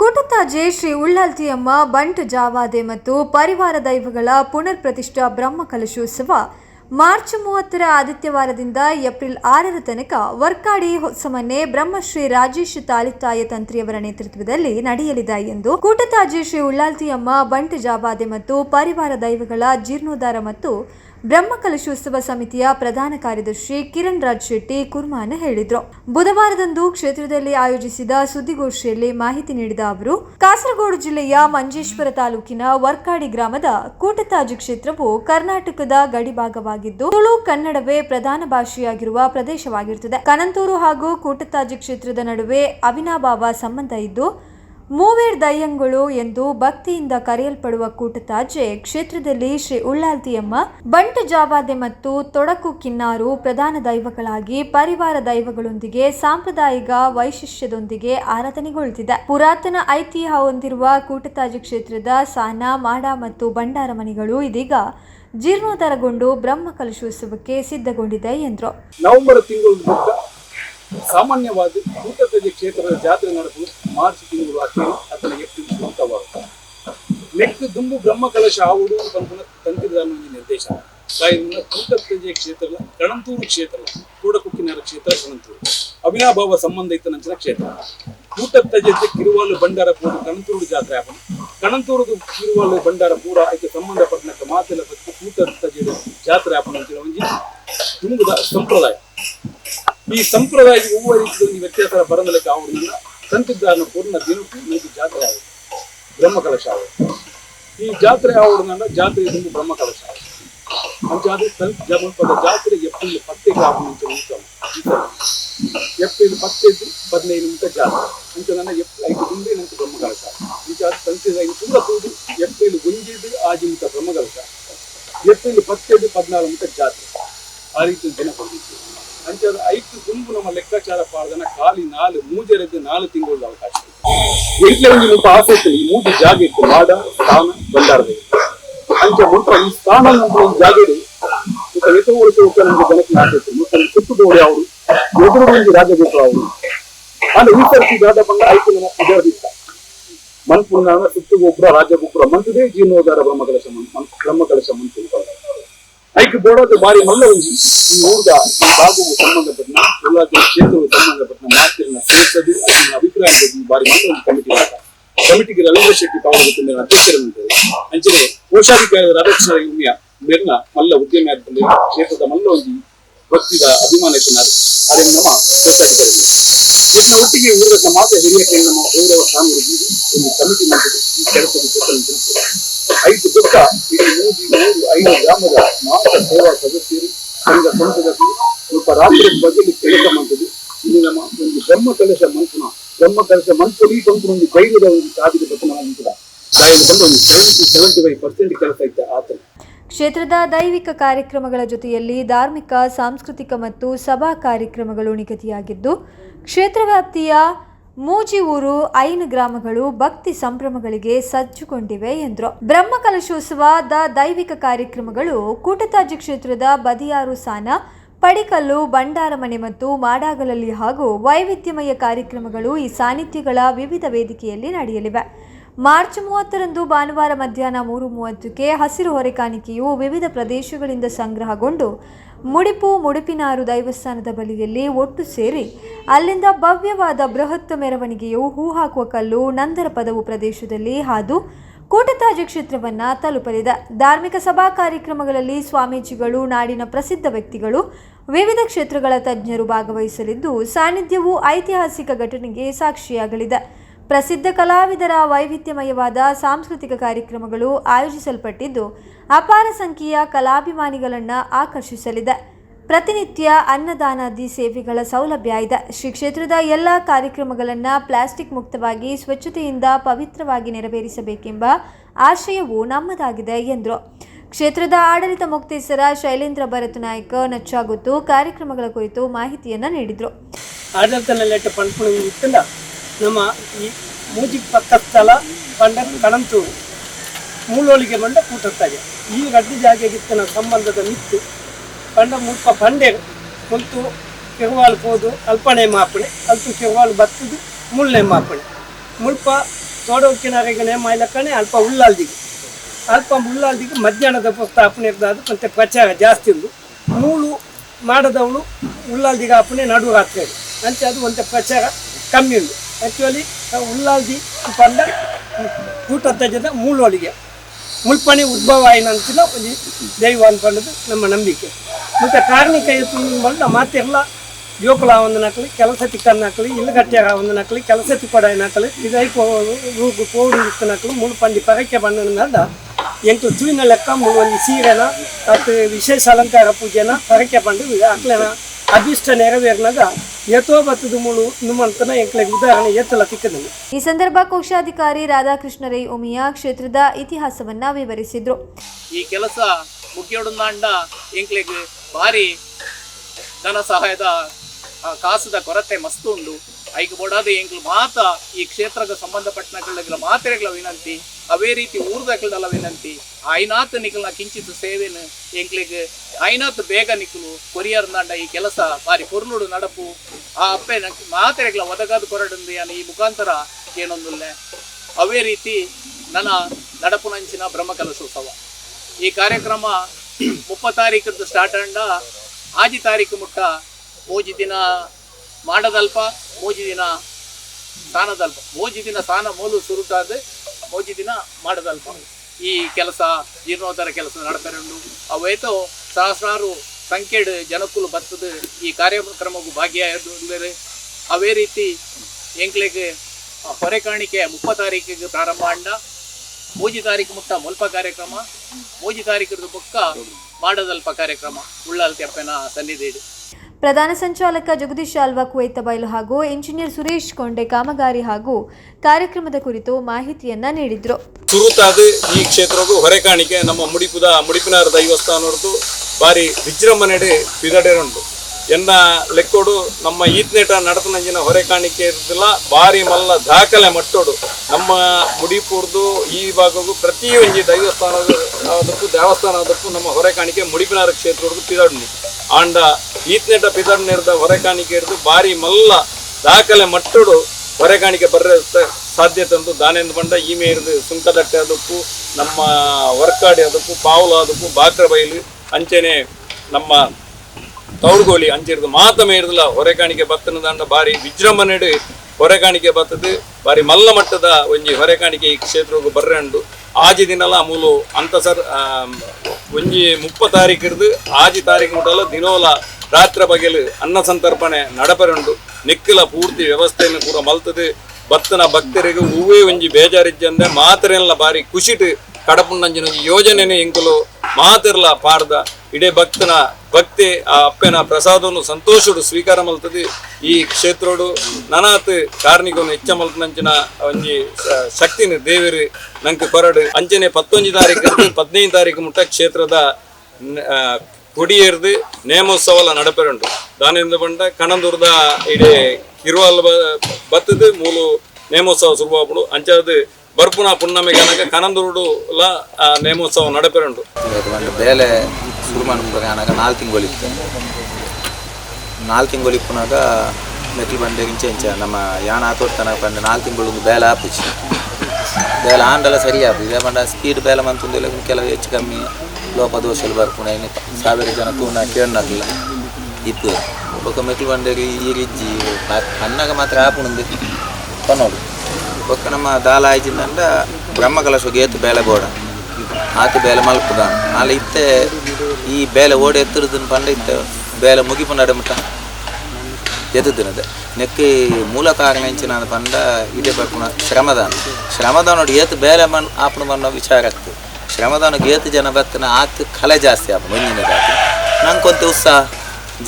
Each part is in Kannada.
ಕೂಟತಾಜೆ ಶ್ರೀ ಉಳ್ಳಾಲ್ತಿಯಮ್ಮ, ಬಂಟ್ ಜಾವಾದೆ ಮತ್ತು ಪರಿವಾರ ದೈವಗಳ ಪುನರ್ ಪ್ರತಿಷ್ಠಾ ಬ್ರಹ್ಮ ಕಲಶೋತ್ಸವ ಮಾರ್ಚ್ ಮೂವತ್ತರ ಆದಿತ್ಯವಾರದಿಂದ ಏಪ್ರಿಲ್ ಆರರ ತನಕ ವರ್ಕಾಡಿ ಹೊಸಮನೆ ಬ್ರಹ್ಮಶ್ರೀ ರಾಜೇಶ್ ತಾಳಿತಾಯ ತಂತ್ರಿಯವರ ನೇತೃತ್ವದಲ್ಲಿ ನಡೆಯಲಿದೆ ಎಂದು ಕೂಟತಾಜೆ ಶ್ರೀ ಉಳ್ಳಾಲ್ತಿಯಮ್ಮ, ಬಂಟ್ ಜಾಬಾದೆ ಮತ್ತು ಪರಿವಾರ ದೈವಗಳ ಜೀರ್ಣೋದ್ಧಾರ ಮತ್ತು ಬ್ರಹ್ಮ ಕಲಶೋತ್ಸವ ಸಮಿತಿಯ ಪ್ರಧಾನ ಕಾರ್ಯದರ್ಶಿ ಕಿರಣ್ ರಾಜ್ ಶೆಟ್ಟಿ ಕುರ್ಮಾನ ಹೇಳಿದ್ರು. ಬುಧವಾರದಂದು ಕ್ಷೇತ್ರದಲ್ಲಿ ಆಯೋಜಿಸಿದ ಸುದ್ದಿಗೋಷ್ಠಿಯಲ್ಲಿ ಮಾಹಿತಿ ನೀಡಿದ ಅವರು, ಕಾಸರಗೋಡು ಜಿಲ್ಲೆಯ ಮಂಜೇಶ್ವರ ತಾಲೂಕಿನ ವರ್ಕಾಡಿ ಗ್ರಾಮದ ಕೂಟತಾಜಿ ಕ್ಷೇತ್ರವು ಕರ್ನಾಟಕದ ಗಡಿಭಾಗವಾಗಿದ್ದು, ತುಳು ಕನ್ನಡವೇ ಪ್ರಧಾನ ಭಾಷೆಯಾಗಿರುವ ಪ್ರದೇಶವಾಗಿರುತ್ತದೆ. ಕನಂತೂರು ಹಾಗೂ ಕೂಟತಾಜಿ ಕ್ಷೇತ್ರದ ನಡುವೆ ಅವಿನಾಭಾವ ಸಂಬಂಧ ಇದ್ದು ಮೂವೇರ್ ದಯ್ಯಂಗಳು ಎಂದು ಭಕ್ತಿಯಿಂದ ಕರೆಯಲ್ಪಡುವ ಕೂಟತಾಜೆ ಕ್ಷೇತ್ರದಲ್ಲಿ ಶ್ರೀ ಉಳ್ಳಾಲ್ತಿಯಮ್ಮ, ಬಂಟ ಜಾವಾದೆ ಮತ್ತು ತೊಡಕು ಕಿನ್ನಾರು ಪ್ರಧಾನ ದೈವಗಳಾಗಿ ಪರಿವಾರ ದೈವಗಳೊಂದಿಗೆ ಸಾಂಪ್ರದಾಯಿಕ ವೈಶಿಷ್ಟ್ಯದೊಂದಿಗೆ ಆರಾಧನೆಗೊಳ್ಳುತ್ತಿದೆ. ಪುರಾತನ ಐತಿಹ್ಯ ಹೊಂದಿರುವ ಕೂಟತಾಜೆ ಕ್ಷೇತ್ರದ ಸಾನ, ಮಾಡ ಮತ್ತು ಭಂಡಾರ ಮನೆಗಳು ಇದೀಗ ಜೀರ್ಣೋದ್ಧಾರಗೊಂಡು ಬ್ರಹ್ಮ ಕಲಶೋತ್ಸವಕ್ಕೆ ಸಿದ್ಧಗೊಂಡಿದೆ ಎಂದರು. ಸಾಮಾನ್ಯವಾಗಿ ಕೂಟತಜೆ ಕ್ಷೇತ್ರದ ಜಾತ್ರೆ ನಡೆದು ಮಾರ್ಚ್ ತಿಂಗಳು ಅಥವಾ ಅಥವಾ ಏಪ್ರಿಲ್ ಸೂಕ್ತವಾಗುತ್ತೆ ನೆಕ್ಸ್ಟ್ ದುಂಬು ಬ್ರಹ್ಮ ಕಲಶ ಆವುಡು ಪಂಪನ ತಂತ್ರಜ್ಞಾನ ನಿರ್ದೇಶನ ಕೂಟತಜೆ ಕ್ಷೇತ್ರದ ಕಣಂತೂರು ಕ್ಷೇತ್ರ, ಕೂಡಕುಕ್ಕಿನರ ಕ್ಷೇತ್ರ ಕಣಂತೂರು ಅವಿನಾಭಾವ ಸಂಬಂಧ ಇತ್ತನಂಚಿನ ಕ್ಷೇತ್ರ. ಕೂಟತ್ತಜೆ ಕಿರುವಾಲು ಬಂಡಾರ ಪೂರ ಕಣಂತೂರು ಜಾತ್ರೆ ಆಪನ ಕಣಂತೂರುದು ಕಿರುವಾಲು ಬಂಡಾರ ಪೂರ ಅದಕ್ಕೆ ಸಂಬಂಧಪಟ್ಟ ಮಾತಿನ ಬಗ್ಗೆ ಜಾತ್ರೆ ಆಪನ ಅಂತ ದುಂಬುದ ಸಂಪ್ರದಾಯ. ಈ ಸಂಪ್ರದಾಯಕ್ಕೆ ಹೂವ ರೀತಿಯಲ್ಲಿ ವ್ಯತ್ಯಾಸ ಬರಂದಲಕ್ಕೆ ಆಗುವುದಿಲ್ಲ. ತಂತ್ರಜ್ಞಾನ ಪೂರ್ಣ ದಿನಕ್ಕೂ ನಮಗೆ ಜಾತ್ರೆ ಆಗುತ್ತೆ ಬ್ರಹ್ಮ ಆಗುತ್ತೆ ಈ ಜಾತ್ರೆ ಆವುದನ್ನ ಜಾತ್ರೆ ತುಂಬ ಬ್ರಹ್ಮ ಕಲಶ ಅಂಚಾದ್ರೆ ಜನಪದ ಜಾತ್ರೆ ಏಪ್ರಿಲ್ ಪತ್ತೈದು ಆರು ನಿಮಿಷ ಉಂಟು. ಏಪ್ರಿಲ್ ಪತ್ತೈದು ಪದಿನೈದು ನಿಮಿಷ ಜಾತ್ರೆ. ಅಂತ ನನ್ನ ಏಪ್ರಿಲ್ ಐದು ಮುಂದೆ ನಂತರ ಬ್ರಹ್ಮ ಕಲಶ ಐದು ತುಂಬ ಪೂರ ಕೂಡಿ ಏಪ್ರಿಲ್ ಆಜಿ ಮುಖ ಬ್ರಹ್ಮ ಕಲಶ ಏಪ್ರಿಲ್ ಪತ್ತೈದು ನಿಮಿಷ ಜಾತ್ರೆ. ಆ ರೀತಿ ದಿನ ಅಂಚಾದ ಐದು ಗುಂಪು ನಮ್ಮ ಲೆಕ್ಕಾಚಾರ ಪಾಡ್ದನ ಖಾಲಿ ನಾಲ್ಕು ಮೂಜರದ್ದು ನಾಲ್ಕು ತಿಂಗಳ ಅವಕಾಶ. ಇಟ್ಲೆ ಒಂದು ಮುಲ್ಪ ಆಸೆ ಇತ್ತು, ಈ ಮೂಜಿ ಜಾಗ ಇತ್ತು, ಮಾಡ ಸ್ಥಾನ ಬಂಡಾರದ ಅಂಚ ಮುಲ್ಪ ಈ ಸ್ಥಾನ ನಮ್ಮ ಒಂದು ಜಾಗ ಇದೆ ನಮ್ಗೆ ಜನಕ್ಕೆ ಆಸೆ ಇತ್ತು. ಸುತ್ತುಗೋಡೆ ಅವರು, ಎದುರು ಒಂದು ರಾಜಗೋಪುರ ಅವರು. ಅಂದ್ರೆ ಈ ಸರ್ತಿ ಜಾಗ ಬಂದ ಐದು ನಮ್ಮ ಇದರದಿತ್ತ ಮನ್ಪುಣ್ಣ ಸುತ್ತುಗೋಪುರ ರಾಜಗೋಪುರ ಮಂತದೇ ಜೀರ್ಣೋದ್ಧಾರ ಬ್ರಹ್ಮಕಲಶ ಬ್ರಹ್ಮಕಲಶ ಮಂತು ಐಕ್ ಬೋಡೋದು ಬಾರಿ ಮಲ್ಲ ಒಂಜಿ ಈ ಊರ್ದ ಈ ಭಾಗವು ಸಂಬಂಧಪಟ್ಟ ಎಲ್ಲ ಕ್ಷೇತ್ರವು ಸಂಬಂಧಪಟ್ಟ ಮಾತಿನ ಸೇರಿಸದು ಅದನ್ನ ಅಭಿಪ್ರಾಯ ಕೊಟ್ಟು ಬಾರಿ ಮಲ್ಲ ಒಂದು ಕಮಿಟಿ ಮಾಡ್ತ ಕಮಿಟಿಗೆ ರವೀಂದ್ರ ಶೆಟ್ಟಿ ಪಾವನ ಗೊತ್ತಿನ ಅಧ್ಯಕ್ಷರಂತಾರೆ ಅಂಚನೆ ಕೋಶಾಧಿಕಾರಿ ರಾಧಾಕೃಷ್ಣ ಉಮ್ಯ ಮೇರ್ನ ಮಲ್ಲ ಉದ್ಯಮಿ ಆಗ್ತದೆ ಕ್ಷೇತ್ರದ ಮಲ್ಲ ಒಂದು ಭಕ್ತಿದ ಅಭಿಮಾನ ಇತ್ತಿನಾರು ಅದೇ ನಮ್ಮ ಕೋಶಾಧಿಕಾರಿ ಇದನ್ನ ಒಟ್ಟಿಗೆ ಊರದ ಮಾತ ಹಿರಿಯಕ್ಕೆ ನಮ್ಮ ಗೌರವ ಸ್ಥಾನ ಒಂದು ಕಮಿಟಿ ಮಾಡಿದೆ ಈ ಕೆಲಸದ ಜೊತೆ ಐದು ದೊಡ್ಡ ಇಲ್ಲಿ ಮೂಜಿ ಮೂರು, ಐದು ಗ್ರಾಮದ ಮಾತ್ರ ಸೇವಾ ಸದಸ್ಯರು, ಸಂಘ ಸಂಸದರು, ಸ್ವಲ್ಪ ರಾತ್ರಿ ಬಗ್ಗೆ ಕೆಲಸ ಮಾಡಿದ್ರು ಇಲ್ಲಿ ನಮ್ಮ ಒಂದು ಬ್ರಹ್ಮ ಕಲಶ ಮಂತ್ರನ ಬ್ರಹ್ಮ ಕಲಶ ಮಂತ್ರಲಿ ಬಂದು ಒಂದು ಕೈಗದ ಒಂದು ಸಾಧಿಗೆ ಬರ್ತನ ಮಂತ್ರ ಗಾಯನ ಬಂದು ಒಂದು ಸೆವೆಂಟಿ ಸೆವೆಂಟಿ ಫೈವ್ ಪರ್ಸೆಂಟ್ ಕೆಲಸ ಐತೆ ಆತನ ಕ್ಷೇತ್ರದ ದೈವಿಕ ಕಾರ್ಯಕ್ರಮಗಳ ಜೊತೆಯಲ್ಲಿ ಧಾರ್ಮಿಕ, ಸಾಂಸ್ಕೃತಿಕ ಮತ್ತು ಸಭಾ ಕಾರ್ಯಕ್ರಮಗಳು ನಿಗದಿಯಾಗಿದ್ದು ಕ್ಷೇತ್ರ ವ್ಯಾಪ್ತಿಯ ಮೂಜಿ ಊರು ಐನು ಗ್ರಾಮಗಳು ಭಕ್ತಿ ಸಂಭ್ರಮಗಳಿಗೆ ಸಜ್ಜುಗೊಂಡಿವೆ ಎಂದರು. ಬ್ರಹ್ಮಕಲಶೋತ್ಸವದ ದೈವಿಕ ಕಾರ್ಯಕ್ರಮಗಳು ಕೂಟತಾಜಿ ಕ್ಷೇತ್ರದ ಬದಿಯಾರು ಸಾನ, ಪಡಿಕಲ್ಲು ಬಂಡಾರಮನೆ ಮತ್ತು ಮಾಡಾಗಲಲ್ಲಿ ಹಾಗೂ ವೈವಿಧ್ಯಮಯ ಕಾರ್ಯಕ್ರಮಗಳು ಈ ಸಾನ್ನಿಧ್ಯಗಳ ವಿವಿಧ ವೇದಿಕೆಯಲ್ಲಿ ನಡೆಯಲಿವೆ. ಮಾರ್ಚ್ ಮೂವತ್ತರಂದು ಭಾನುವಾರ ಮಧ್ಯಾಹ್ನ ಮೂರು ಮೂವತ್ತಕ್ಕೆ ಹಸಿರು ಹೊರೆಕಾಣಿಕೆಯು ವಿವಿಧ ಪ್ರದೇಶಗಳಿಂದ ಸಂಗ್ರಹಗೊಂಡು ಮುಡಿಪು, ಮುಡಿಪಿನಾರು ದೈವಸ್ಥಾನದ ಬಳಿಯಲ್ಲಿ ಒಟ್ಟು ಸೇರಿ ಅಲ್ಲಿಂದ ಭವ್ಯವಾದ ಬೃಹತ್ ಮೆರವಣಿಗೆಯು ಹೂ ಹಾಕುವ ಕಲ್ಲು ನಂದರ ಪದವು ಪ್ರದೇಶದಲ್ಲಿ ಹಾದು ಕೂಟತಾಜ ಕ್ಷೇತ್ರವನ್ನ ತಲುಪಲಿದೆ. ಧಾರ್ಮಿಕ ಸಭಾ ಕಾರ್ಯಕ್ರಮಗಳಲ್ಲಿ ಸ್ವಾಮೀಜಿಗಳು, ನಾಡಿನ ಪ್ರಸಿದ್ಧ ವ್ಯಕ್ತಿಗಳು, ವಿವಿಧ ಕ್ಷೇತ್ರಗಳ ತಜ್ಞರು ಭಾಗವಹಿಸಲಿದ್ದು, ಸಾನ್ನಿಧ್ಯವು ಐತಿಹಾಸಿಕ ಘಟನೆಗೆ ಸಾಕ್ಷಿಯಾಗಲಿದೆ. ಪ್ರಸಿದ್ಧ ಕಲಾವಿದರ ವೈವಿಧ್ಯಮಯವಾದ ಸಾಂಸ್ಕೃತಿಕ ಕಾರ್ಯಕ್ರಮಗಳು ಆಯೋಜಿಸಲ್ಪಟ್ಟಿದ್ದು, ಅಪಾರ ಸಂಖ್ಯೆಯ ಕಲಾಭಿಮಾನಿಗಳನ್ನು ಆಕರ್ಷಿಸಲಿದೆ. ಪ್ರತಿನಿತ್ಯ ಅನ್ನದಾನಾದಿ ಸೇವೆಗಳ ಸೌಲಭ್ಯ ಇದೆ. ಶ್ರೀ ಕ್ಷೇತ್ರದ ಎಲ್ಲ ಕಾರ್ಯಕ್ರಮಗಳನ್ನು ಪ್ಲಾಸ್ಟಿಕ್ ಮುಕ್ತವಾಗಿ, ಸ್ವಚ್ಛತೆಯಿಂದ ಪವಿತ್ರವಾಗಿ ನೆರವೇರಿಸಬೇಕೆಂಬ ಆಶಯವು ನಮ್ಮದಾಗಿದೆ ಎಂದರು. ಕ್ಷೇತ್ರದ ಆಡಳಿತ ಮುಕ್ತೇಸರ ಶೈಲೇಂದ್ರ ಭರತ್ ನಾಯಕ ನಚ್ಚಾಗುತ್ತು. ಕಾರ್ಯಕ್ರಮಗಳ ಕುರಿತು ಮಾಹಿತಿಯನ್ನು ನೀಡಿದರು. ನಮ್ಮ ಈ ಮೂಜಿ ಪಕ್ಕ ಸ್ಥಳ ಬಂಡ ಕಣಂತೂರು ಮೂಲೋಳಿಗೆ ಮಂಡ ಕೂಟತ್ತಾಗೆ ಈ ಗಡ್ಡಿ ಜಾಗೆಗಿತ್ತಿನ ಸಂಬಂಧದ ಮಿತ್ತು. ಪಂಡ ಮುಲ್ಪ ಪಂಡೆ ಕುಂತು ಕೆರವಾಲು ಹೋದು ಅಲ್ಪನೆ ಮಾಪಣೆ, ಅಲ್ತು ಕೆರವಾಲು ಬತ್ತದು ಮುಳ್ಳೆ ಮಾಪಣೆ. ಮುಲ್ಪ ತೋಡೋಕಿನಾರಿಗೆ ನೇಮ ಇಲ್ಲಕ್ಕನೆ ಅಲ್ಪ ಉಳ್ಳಾಲ್ದಿಗೆ. ಅಲ್ಪ ಉಳ್ಳಾಲ್ದಿಗೆ ಮಧ್ಯಾಹ್ನದ ಸ್ಥಾಪನೆ ಇರ್ದಾದ, ಮತ್ತೆ ಪ್ರಚಾರ ಜಾಸ್ತಿ ಉಂಟು. ಮೂಳು ಮಾಡದವಳು ಉಳ್ಳಾಲ್ದಿಗೆ ಆಪಣೆ ನಡು ರಾತ್ರಿ ಅಂಚೆ ಅದು ಒಂದು ಪ್ರಚಾರ ಕಮ್ಮಿ ಉಂಟು. ಆ್ಯಕ್ಚುಲಿ ಉಳ್ಳಾಲ್ದಿ ಪಂಡ ಊಟದ ಜೊತೆ ಮೂಳೊಳಿಗೆ. ಮುಲ್ಪಣಿ ಉದ್ಭವ ಏನಂತಿಲ್ಲ ಒಂದು ದೈವ ಅನ್ಕೊಂಡದ್ದು ನಮ್ಮ ನಂಬಿಕೆ. ಮತ್ತೆ ಕಾರ್ಣಿಕ ಬಂದ ಮಾತೆಲ್ಲ ಜೋಕುಲ ಒಂದು ನಕಲಿ ಕೆಲಸ ತಿಕ್ಕನ್ನ ನಕಲಿ ಇಲ್ಲಿ ಗಟ್ಟಿಯಾರ ಒಂದು ನಕಲಿ ಕೆಲಸ ತಿಕ್ಕೊಡ ಏನಾಕಲಿ ಇದೈ ರೂಗು ಕೋಡಿ ಇತ್ತು ನಕಲಿ ಮುಳ್ಪಂಡಿ ಪರಕೆ ಬಣ್ಣದ ಎಂಟು ತೂವಿನ ಲೆಕ್ಕ ಒಂದು ಸೀರೆನ, ಮತ್ತು ವಿಶೇಷ ಅಲಂಕಾರ ಪೂಜೆನ ಪರಕೆ ಬಂದು ಅಕ್ಲೆನ ಅಭಿಷ್ಟ ನೆರವೇರಿನಾಗ ಎತ್ತೋ ಬತ್ತದ ಮುಳು ನುಮ್ಮಂತನ ಎಂಕ್ಲೆಗೆ ಉದಾಹರಣೆ ಎತ್ತಲ ತಿಕ್ಕದಲ್ಲಿ ಈ ಸಂದರ್ಭ ಕೋಶಾಧಿಕಾರಿ ರಾಧಾಕೃಷ್ಣ ರೈ ಉಮಿಯಾ ಕ್ಷೇತ್ರದ ಇತಿಹಾಸವನ್ನ ವಿವರಿಸಿದ್ರು. ಈ ಕೆಲಸ ಮುಖ್ಯೋಡನಾಂಡ ಎಂಕ್ಲೆಗ್ ಭಾರಿ ಧನ ಸಹಾಯದ ಆ, ಕಾಸದ ಕೊರತೆ ಮಸ್ತು ಉಂಡು. ಐಕ್ ಬೋಡಾದ ಎಂಕ್ಲು ಮಾತ, ಈ ಕ್ಷೇತ್ರಕ್ಕೆ ಸಂಬಂಧಪಟ್ಟನಗಳ ಮಾತ್ರೆಗಳ ವಿನಂತಿ, ಅವೇ ರೀತಿ ಊರ್ದಗಳ ವಿನಂತಿ. ಐನಾತ್ ನಿಕಲ್ನ ಕಿಂಚಿತ್ ಸೇವೆನು ಎಂಕ್ಲಿಗ್ ಐನಾತ್ ಬೇಗ ನಿಕಲು ಕೊರಿಯರ್ ನಾಂಡ ಈ ಕೆಲಸ ಬಾರಿ ಪೊರ್ಲುಡು ನಡಪು. ಆ ಅಪ್ಪೆ ಮಾತ್ರೆಗಳ ಒದಗಾದ ಕೊರಡಂದು ಯಾನ ಈ ಮುಖಾಂತರ ಏನೊಂದುಲ್ಲೆ. ಅವೇ ರೀತಿ ನನ್ನ ನಡಪುನಂಚಿನ ಬ್ರಹ್ಮ ಕಲಶೋತ್ಸವ ಈ ಕಾರ್ಯಕ್ರಮ ಮುಪ್ಪ ತಾರೀಕದ್ದು ಸ್ಟಾರ್ಟ್ ಅಂಡ, ಆಜಿ ತಾರೀಕು ಮುಟ್ಟ ಓಜಿ ದಿನ ಮಾಡದಲ್ಪ ಮೋಜಿದಿನ ದಿನ ಮೋಜಿದಿನ ಸ್ಥಾನ ಮೂಲು ಸುರುಟಾದ ಮೋಜಿದಿನ ಮಾಡದಲ್ಪ. ಈ ಕೆಲಸ, ಜೀರ್ಣೋದ್ಧಾರ ಕೆಲಸ ನಡಪೆರಂಡು ಅವೈತು ಸಹಸ್ರಾರು ಸಂಖ್ಯೆಡ್ ಜನಕ್ಕೂ ಬರ್ತದ. ಈ ಕಾರ್ಯಕ್ರಮಕ್ಕೂ ಭಾಗಿಯಾದರೆ ಅವೇ ರೀತಿ ಎಂಕ್ಲೆಗೆ ಹೊರೆ ಕಾಣಿಕೆ ಮುಪ್ಪ ತಾರೀಕಿಗೆ ಪ್ರಾರಂಭ ಅಂಡ ಮೋಜಿ ತಾರೀಕು ಮುಕ್ತ ಮುಲ್ಪ ಕಾರ್ಯಕ್ರಮ. ಮೋಜಿ ತಾರೀಕದ ಪಕ್ಕ ಮಾಡದಲ್ಪ ಕಾರ್ಯಕ್ರಮ. ಉಳ್ಳಾಲ್ ತೆಪ್ಪನ ಸನ್ನಿಧಿ ಪ್ರಧಾನ ಸಂಚಾಲಕ ಜಗದೀಶ್ ಆಲ್ವಾ ಕುವೈತ ಬಯಲು ಹಾಗೂ ಇಂಜಿನಿಯರ್ ಸುರೇಶ್ ಕೊಂಡೆ ಕಾಮಗಾರಿ ಹಾಗೂ ಕಾರ್ಯಕ್ರಮದ ಕುರಿತು ಮಾಹಿತಿಯನ್ನ ನೀಡಿದ್ರು. ತುರುತಾದ ಈ ಕ್ಷೇತ್ರಕ್ಕೂ ಹೊರೆ ಕಾಣಿಕೆ, ನಮ್ಮ ಮುಡಿಪುದ ಮುಡಿಪಿನಾರ ದೈವಸ್ಥಾನದ್ದು ಬಾರಿ ವಿಜೃಂಭಣೆಡೆ ಪಿದಡೆರುಂಟು ಎನ್ನ ಲೆಕ್ಕೋಡು ನಮ್ಮ ಈತ್ನೇಟ ನಡತನಂಜಿನ ಹೊರೆಕಾಣಿಕೆ ಇರ್ತಿಲ್ಲ ಬಾರಿ ಮಲ್ಲ ದಾಖಲೆ ಮಟ್ಟೋಡು ನಮ್ಮ ಮುಡಿಪುರ್ದು ಈ ಭಾಗಕ್ಕೂ ಪ್ರತಿಯೊಂದು ದೈವಸ್ಥಾನದಕ್ಕೂ ದೈವಸ್ಥಾನದ ದೇವಸ್ಥಾನ ದೇವಸ್ಥಾನದಕ್ಕೂ ನಮ್ಮ ಹೊರೆ ಕಾಣಿಕೆ ಮುಡಿಪಿನಾರ ಕ್ಷೇತ್ರದ್ದು ಪಿದಡ್ನಿ. ಆಂಡ ಈತ್ನೆಟ ಪಿದಡ್ನಿರ್ದ ಹೊರೆಕಾಣಿಕೆ ಹಿಡಿದು ಬಾರಿ ಮಲ್ಲ ದಾಖಲೆ ಮಟ್ಟಡು ಹೊರೆಕಾಣಿಕೆ ಬರ ಸಾಧ್ಯತೆ ಅಂತ ದಾನೆಂದು ಬಂಡ ಈಮೆ ಹಿಡಿದು ಸುಂಕದಟ್ಟೆ ಅದಕ್ಕೂ, ನಮ್ಮ ವರ್ಕಾಡಿ ಅದಕ್ಕೂ, ಪಾವಲ ಅದಕ್ಕೂ, ಬಾಕ್ರ ಬೈಲು ಅಂಚೆನೆ ನಮ್ಮ ತೌರ್ಗೋಳಿ ಅಂಚಿರ್ದು ಮಾತಮೆ ಹಿಡಿದಲ್ಲ. ಹೊರೆಕಾಣಿಕೆ ಬತ್ತನ ದಂಡ ಬಾರಿ ವಿಜೃಂಭಣೆ ಹೊರೆಕಾಣಿಕೆ ಬತ್ತದು. ಬಾರಿ ಮಲ್ಲ ಮಟ್ಟದ ಒಂಜಿ ಹೊರೆಕಾಣಿಕೆ ಈ ಬರ್ರೆ ಬರ್ರೆಂಡು ಆಜಿ ದಿನಲ ಮೂಲು ಅಂತ ಸರ್ ಒಂಜಿ ಮುಪ್ಪ ತಾರೀಕಿರ್ದು ಆಜಿ ತಾರೀಕು ಮುಟ್ಟಲು ದಿನೋಲ ರಾತ್ರ ಬಗೆಲು ಅನ್ನ ಸಂತರ್ಪಣೆ ನಡಪೆರಂಡು ನೆಕ್ಕಿಲ ಪೂರ್ತಿ ವ್ಯವಸ್ಥೆಯನ್ನು ಕೂಡ ಮಲ್ತದೆ. ಭಕ್ತನ ಭಕ್ತರಿಗೆ ಹೂವೇ ಒಂಜಿ ಬೇಜಾರಿಜ್ಜಂದೆ ಮಾತ್ರೆಲ್ಲ ಬಾರಿ ಖುಷಿಟ್ ಕಡಪುಂಡಂಜಿನ ಒಂಜಿ ಯೋಜನೆನೆ ಎಂಕುಲು ಮಾತಿರ್ಲ ಪಾಡ್ದ. ಇಡೇ ಭಕ್ತನ ಭಕ್ತಿ, ಆ ಅಪ್ಪನ ಪ್ರಸಾದವನ್ನು ಸಂತೋಷಡು ಸ್ವೀಕಾರ ಮಲ್ತದೆ. ಈ ಕ್ಷೇತ್ರೋಡು ನನಾತ್ ಕಾರ್ಣಿಕವನ್ನು ಹೆಚ್ಚ ಮಲ್ತನಂಚಿನ ಒಂಜಿ ಶಕ್ತಿನ ದೇವರು ನಂಗೆ ಕೊರಡು. ಅಂಚನೆ ಪತ್ತೊಂಜಿ ತಾರೀಕು ಹದಿನೈದು ತಾರೀಕು ಮುಟ್ಟ ಕ್ಷೇತ್ರದ ಕೊಡಿಯೇರ್ದು ನೇಮೋತ್ಸವ ನಡಪೆರುಂಟು. ದಾನಿಂದ ಬಂಡ ಕಣಂದೂರ್ದ ಇಡೀ ಕಿರುವಲ್ ಬತ್ತದು ಮೂಲು ನೇಮೋತ್ಸವ ಶುರುವಾಪಡು అంచేది ಬರ್ಪುನ పున్నమి కనుక ನಡಪೆರುಂಟು. ಇದು ಒಂದು ಬೇಲೆ ಶುರು ಮಾಡ್ಬೇಕಾಗ ನಾಲ್ಕು ತಿಂಗಳಿತ್ತು. ನಾಲ್ಕು ತಿಂಗಳಿಪ್ಪನಾಗ ಮೆಟ್ಲು ಬಂಡೆ ಇಂಚೆ ಇಂಚ ನಮ್ಮ ಯಾಣ ತೋಟನ ಬಂದ ನಾಲ್ಕು ತಿಂಗಳು ಒಂದು ಬೇಲೆ ಆಪಿಚ್ಚಿ ಬೇಲೆ ಆಂಡಲ ಸರಿ ಆಪು ಇದೇ ಬಂಡ ಸ್ಪೀಡ್ ಬೇಲೆ ಮಂತಂದಿಲ್ಲ ಕೆಲವು ಹೆಚ್ಚು ಕಮ್ಮಿ ಲೋಪ ದೋಷಲು ಬರ್ಪುಣ ಇನ್ನು ಸಾವಿರ ಜನ ತೂನ ಕೇಳಕ್ಕಿಲ್ಲ ಇತ್ತು. ಒಬ್ಬ ಮೆಟ್ಲು ಬಂಡೆಗೆ ಈ ಅನ್ನಾಗ ಮಾತ್ರ ಆಪುಣಂದು ಕೊನೋಡು ಬೊಕ್ಕ ನಮ್ಮ ದಾಲ ಆಯ್ತಿಂದಂಡ ಬ್ರಹ್ಮಕಲಶ ಗೇತು ಬೇಲೆ ಬೋಡ. ಆತು ಬೇಲೆ ಮಲ್ಪುದ. ಅಲ್ಲಿ ಇತ್ತೆ ಈ ಬೇಲೆ ಓಡಿ ಎತ್ತರದನ್ನ ಪಂಡ ಇತ್ತೆ ಬೇಲೆ ಮುಗಿಪು ನಡಮಟ. ಎದ್ದಿನದ ನೆಕ್ಕಿ ಮೂಲ ಕಾರಣ ಇಂಚಿನ ಪಂಡ ಇದೇ ಬರ್ಪುಣ ಶ್ರಮದಾನ. ಶ್ರಮದಾನ ನೋಡಿ ಏತು ಬೇಲೆ ಮನ್ ಆಪಣ ಬನ್ನೋ ವಿಚಾರ ಆಗ್ತದೆ. ಶ್ರಮದಾನಕ್ಕೆ ಏತು ಜನ ಬರ್ತನ ಆತು ಕಲೆ ಜಾಸ್ತಿ ಆಪಣ ಮುಂದಿನ ನಂಗೆ ಕೊಂತ ಉತ್ಸಾಹ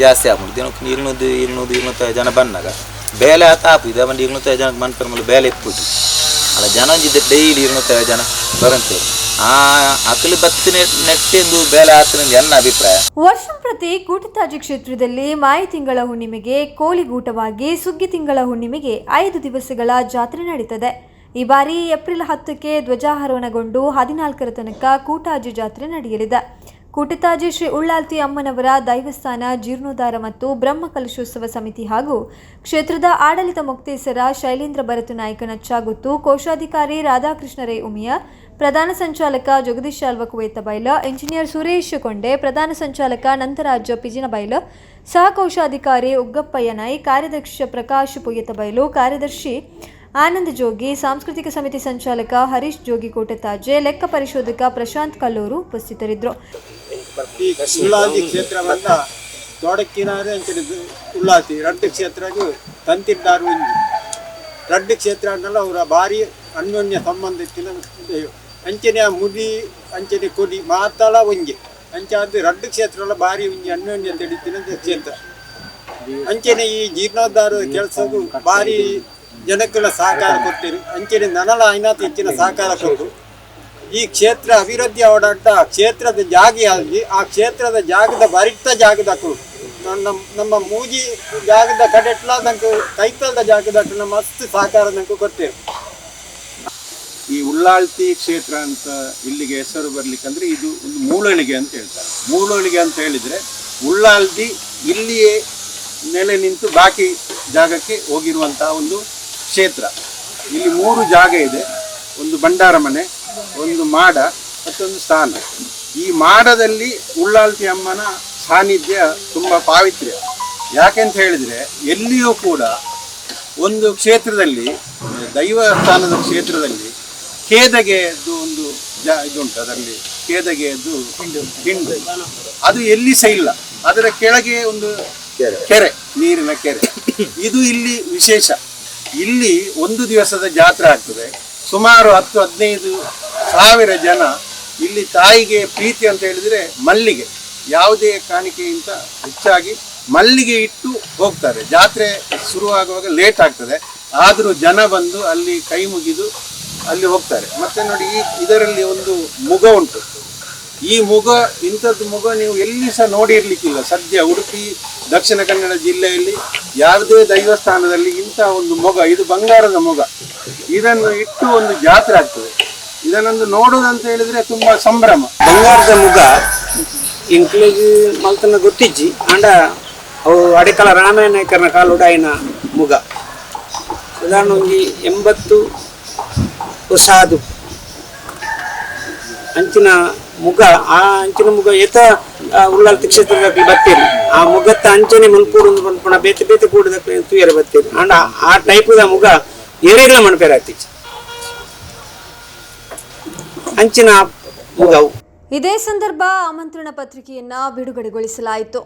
ಜಾಸ್ತಿ ಆಪಣ ದಿನಕ್ಕೆ ಇರ್ನೂದು ಇರ್ನೂದು ಇರ್ನೂತ ಜನ ಬಂದಾಗ. ಬೇಲೆ ಆತ ಆಪು. ಇದೇ ಬಂದು ಇರ್ನೂತ್ತೈದು ಜನಕ್ಕೆ ಮನ್ಪರ ಮೇಲೆ ಬೇಲೆ ಇಪ್ಪುದು ಅಲ್ಲ ಜನ ಒಂದಿದ್ದೆ ಡೈಲಿ ಇರ್ನೂತ್ತೈದು ಜನ ಬರಂತೇವೆ ಆ ಅಕಲಿ ಬತ್ತಿ ನೆಟ್ಟೆಂದು ಬೇಲೆ ಆತನಿಂದ ಎನ್ನ ಅಭಿಪ್ರಾಯ? ವರ್ಷಂಪ್ರತಿ ಕೂಟತಾಜಿ ಕ್ಷೇತ್ರದಲ್ಲಿ ಮಾಯಿ ತಿಂಗಳ ಹುಣ್ಣಿಮೆಗೆ ಕೋಳಿಗೂಟವಾಗಿ ಸುಗ್ಗಿ ತಿಂಗಳ ಹುಣ್ಣಿಮೆಗೆ ಐದು ದಿವಸಗಳ ಜಾತ್ರೆ ನಡೀತದೆ. ಈ ಬಾರಿ ಏಪ್ರಿಲ್ ಹತ್ತಕ್ಕೆ ಧ್ವಜಾರೋಹಣಗೊಂಡು ಹದಿನಾಲ್ಕರ ತನಕ ಕೂಟಾಜಿ ಜಾತ್ರೆ ನಡೆಯಲಿದೆ. ಕೂಟತಾಜಿ ಶ್ರೀ ಉಳ್ಳಾಲ್ತಿ ಅಮ್ಮನವರ ದೈವಸ್ಥಾನ, ಜೀರ್ಣೋದ್ಧಾರ ಮತ್ತು ಬ್ರಹ್ಮ ಕಲಶೋತ್ಸವ ಸಮಿತಿ ಹಾಗೂ ಕ್ಷೇತ್ರದ ಆಡಳಿತ ಮುಕ್ತೇಸರ ಶೈಲೇಂದ್ರ ಭರತು ನಾಯ್ಕ ನಚ್ಚಾಗುತ್ತು. ಕೋಶಾಧಿಕಾರಿ ರಾಧಾಕೃಷ್ಣ ರೈ ಉಮಿಯ, ಪ್ರಧಾನ ಸಂಚಾಲಕ ಜಗದೀಶ್ ಶಾಲ್ವ ಕುವೇತ ಬೈಲ ಇಂಜಿನಿಯರ್ ಸುರೇಶ್ ಕೊಂಡೆ, ಪ್ರಧಾನ ಸಂಚಾಲಕ ನಂತರಾಜ ಪಿಜಿನ ಬೈಲ ಸಹ ಕೋಶಾಧಿಕಾರಿ ಉಗ್ಗಪ್ಪಯ್ಯ ನಾಯ್, ಕಾರ್ಯದರ್ಶಿ ಪ್ರಕಾಶ್ ಪುಯ್ಯತ ಬೈಲು, ಕಾರ್ಯದರ್ಶಿ ಆನಂದ್ ಜೋಗಿ, ಸಾಂಸ್ಕೃತಿಕ ಸಮಿತಿ ಸಂಚಾಲಕ ಹರೀಶ್ ಜೋಗಿ ಕೋಟತಾಜೆ, ಲೆಕ್ಕ ಪರಿಶೋಧಕ ಪ್ರಶಾಂತ್ ಕಲ್ಲೂರು ಉಪಸ್ಥಿತರಿದ್ದರು. ತೋಡಕ್ಕಿನಾರೆ ಅಂಚನೆ ಉಳ್ಳಾತಿ ರಡ್ಡು ಕ್ಷೇತ್ರ ತಂತಿದ್ದಾರು ಒಂಜಿ ರಡ್ಡು ಕ್ಷೇತ್ರ ಅವರ ಭಾರಿ ಅನ್ಯೋನ್ಯ ಸಂಬಂಧ ಇತ್ತಿನ ದೇವ. ಅಂಚನೆ ಮುದಿ, ಅಂಚನೆ ಕೊಡಿ ಮಾತಲ ಒಂಜಿ. ಅಂದ್ರೆ ರಡ್ಡು ಕ್ಷೇತ್ರ ಭಾರಿ ಒಂಜೆ ಅನ್ಯೋನ್ಯ ತಿಳಿತಿನ ಕ್ಷೇತ್ರ. ಅಂಚನೆ ಈ ಜೀರ್ಣೋದ್ಧಾರ ಕೆಲಸದು ಭಾರಿ ಜನಕ್ಕೆಲ್ಲ ಸಹಕಾರ ಕೊಡ್ತೀರಿ ಅಂಚಿನ ನನಲ ಐನಾತ್ ಹೆಚ್ಚಿನ ಸಹಕಾರ ಕೊಟ್ಟು ಈ ಕ್ಷೇತ್ರ ಅಭಿವೃದ್ಧಿ ಓಡಾಟ ಕ್ಷೇತ್ರದ ಜಾಗಿಯಾಗಿ ಆ ಕ್ಷೇತ್ರದ ಜಾಗದ ಬರಿತ ಜಾಗದ ಕೊಡು. ನಮ್ಮ ನಮ್ಮ ಮೂಜಿ ಜಾಗದ ಕಡೆಟ್ಲ ನಂಗೆ ಕೈತಲದ ಜಾಗದ ನಮ್ಮ ಅಷ್ಟು ಸಹಕಾರ ನಂಗೆ ಕೊಡ್ತೇವೆ ಈ ಉಳ್ಳಾಳ್ತಿ ಕ್ಷೇತ್ರ ಅಂತ ಇಲ್ಲಿಗೆ ಹೆಸರು ಬರ್ಲಿಕ್ಕಂದ್ರೆ ಇದು ಒಂದು ಮೂಳಳಿಗೆ ಅಂತ ಹೇಳ್ತಾರೆ. ಮೂಳಳಿಗೆ ಅಂತ ಹೇಳಿದ್ರೆ ಉಳ್ಳಾಳ್ತಿ ಇಲ್ಲಿಯೇ ನೆಲೆ ನಿಂತು ಬಾಕಿ ಜಾಗಕ್ಕೆ ಹೋಗಿರುವಂತಹ ಒಂದು ಕ್ಷೇತ್ರ. ಇಲ್ಲಿ ಮೂರು ಜಾಗ ಇದೆ. ಒಂದು ಭಂಡಾರ ಮನೆ, ಒಂದು ಮಾಡ, ಮತ್ತೊಂದು ಸ್ಥಾನ ಈ ಮಾಡದಲ್ಲಿ ಉಳ್ಳಾಲ್ತಿ ಅಮ್ಮನ ಸಾನ್ನಿಧ್ಯ ತುಂಬ ಪಾವಿತ್ರ್ಯ. ಯಾಕೆಂತ ಹೇಳಿದರೆ, ಎಲ್ಲಿಯೂ ಕೂಡ ಒಂದು ಕ್ಷೇತ್ರದಲ್ಲಿ ದೈವಸ್ಥಾನದ ಕ್ಷೇತ್ರದಲ್ಲಿ ಖೇದಗೆಯದ್ದು ಒಂದು ಜ, ಇದುಂಟು ಅದರಲ್ಲಿ ಖೇದಗೆಯದ್ದು ಹಿಂಡು. ಅದು ಎಲ್ಲಿ ಸಹ ಇಲ್ಲ. ಅದರ ಕೆಳಗೆ ಒಂದು ಕೆರೆ, ನೀರಿನ ಕೆರೆ. ಇದು ಇಲ್ಲಿ ವಿಶೇಷ. ಇಲ್ಲಿ ಒಂದು ದಿವಸದ ಜಾತ್ರೆ ಆಗ್ತದೆ. ಸುಮಾರು ಹತ್ತು, ಹದಿನೈದು ಸಾವಿರ ಜನ ಇಲ್ಲಿ ತಾಯಿಗೆ ಪ್ರೀತಿ ಅಂತ ಹೇಳಿದರೆ ಮಲ್ಲಿಗೆ. ಯಾವುದೇ ಕಾಣಿಕೆಗಿಂತ ಹೆಚ್ಚಾಗಿ ಮಲ್ಲಿಗೆ ಇಟ್ಟು ಹೋಗ್ತಾರೆ. ಜಾತ್ರೆ ಶುರುವಾಗುವಾಗ ಲೇಟ್ ಆಗ್ತದೆ. ಆದರೂ ಜನ ಬಂದು ಅಲ್ಲಿ ಕೈ ಮುಗಿದು ಅಲ್ಲಿ ಹೋಗ್ತಾರೆ. ಮತ್ತೆ ನೋಡಿ ಈ ಇದರಲ್ಲಿ ಒಂದು ಮುಗ ಉಂಟು. ಈ ಮೊಗ, ಇಂಥದ್ದು ಮೊಗ ನೀವು ಎಲ್ಲಿ ಸಹ ನೋಡಿರ್ಲಿಕ್ಕಿಲ್ಲ. ಸದ್ಯ ಉಡುಪಿ, ದಕ್ಷಿಣ ಕನ್ನಡ ಜಿಲ್ಲೆಯಲ್ಲಿ ಯಾವುದೇ ದೈವಸ್ಥಾನದಲ್ಲಿ ಇಂಥ ಒಂದು ಮೊಗ, ಇದು ಬಂಗಾರದ ಮೊಗ. ಇದನ್ನು ಇಟ್ಟು ಒಂದು ಜಾತ್ರೆ ಆಗ್ತದೆ. ಇದನ್ನೊಂದು ನೋಡುವುದಂತ ಹೇಳಿದ್ರೆ ತುಂಬಾ ಸಂಭ್ರಮ. ಬಂಗಾರದ ಮುಗ ಇಂಕ್ಲೂಜಿ ಮಲ್ತನ ಗೊತ್ತಿಜ್ಜಿ ಅಂಡ ಅವು ಅಡೆಕಲ ರಾಮಾಯಣ ಕಾಲು ಕಾಲುಡಾಯಿನ ಮುಗ. ಉದಾಹರಣೆ ಒಂಜಿ ಎಂಬತ್ತು ಹೊಸಾದು. ಅಂಚಿನ ಮುಗ, ಆ ಅಂಚಿನ ಮುಗ ಏತ ಉಳ್ಳಾಲ್ತಿ ಕ್ಷೇತ್ರದಲ್ಲಿ ಬತ್ತೀರಿ ಆ ಮುಗತ್ತ ಅಂಚನೆ ಮುನ್ಪೂಡು ಪನ್ಪುಣ ಬೇತೆ ಬೇತೆ ಕೂಡದ ತೂಯರ ಬತ್ತೀರಿ ಅಂಡ ಆ ಟೈಪದ ಮುಗ ಏರೇಗ್ಲ ಮಣಪೇರ ಅಂಚಿನ ಮುಗವು. ಇದೇ ಸಂದರ್ಭ ಆಮಂತ್ರಣ ಪತ್ರಿಕೆಯನ್ನ ಬಿಡುಗಡೆಗೊಳಿಸಲಾಯಿತು.